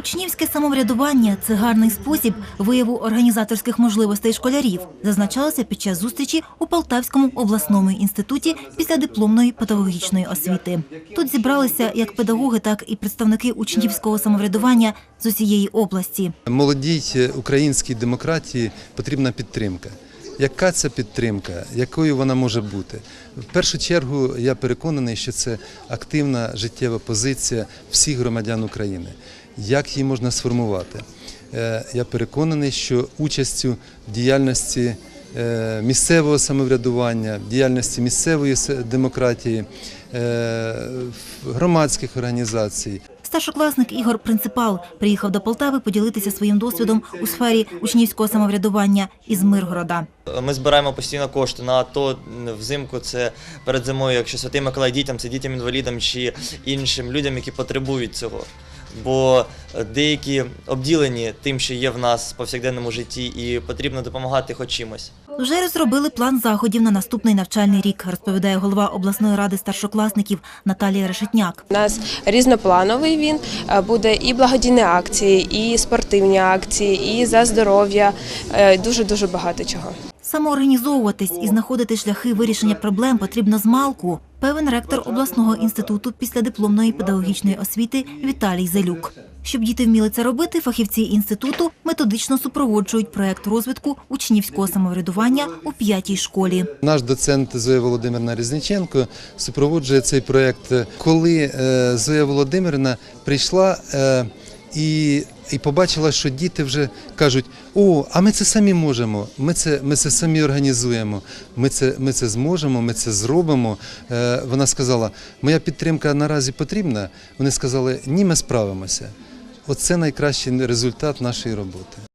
Учнівське самоврядування це гарний спосіб вияву організаторських можливостей школярів, зазначалося під час зустрічі у Полтавському обласному інституті після дипломної педагогічної освіти. Тут зібралися як педагоги, так і представники учнівського самоврядування з усієї області. Молодій е, українській демократії потрібна підтримка. Яка це підтримка? Якою вона може бути? В першу чергу я переконаний, що це активна життєва позиція всіх громадян України. Як її можна сформувати? Е, Я переконаний, що участю в діяльності е, місцевого самоврядування, в діяльності місцевої демократії, е, громадських організацій, Старшокласник Ігор Принципал приїхав до Полтави поділитися своїм досвідом у сфері учнівського самоврядування із Миргорода. Ми збираємо постійно кошти на АТО взимку. Це перед зимою, якщо Святий Миколай дітям, це дітям інвалідам чи іншим людям, які потребують цього. Бо деякі обділені тим, що є в нас в повсякденному житті, і потрібно допомагати хоч чимось. Вже розробили план заходів на наступний навчальний рік, розповідає голова обласної ради старшокласників Наталія Решетняк. У нас різноплановий він Е, буде і благодійні акції, і спортивні акції, і за здоров'я. Дуже дуже багато чого. Самоорганізовуватись і знаходити шляхи вирішення проблем потрібно з малку, певен ректор обласного інституту післядипломної педагогічної освіти Віталій Зелюк. Щоб діти вміли це робити, фахівці інституту методично супроводжують проект розвитку учнівського самоврядування у п'ятій школі. Наш доцент Зоя Володимирівна Різниченко супроводжує цей проєкт. Коли е, Зоя Володимирівна прийшла е, і, і побачила, що діти вже кажуть: о, а ми це самі можемо, ми це, ми це самі організуємо, ми це, ми це зможемо, ми це зробимо. Е, Вона сказала, моя підтримка наразі потрібна. Вони сказали, ні, ми справимося. Оце найкращий результат нашої роботи.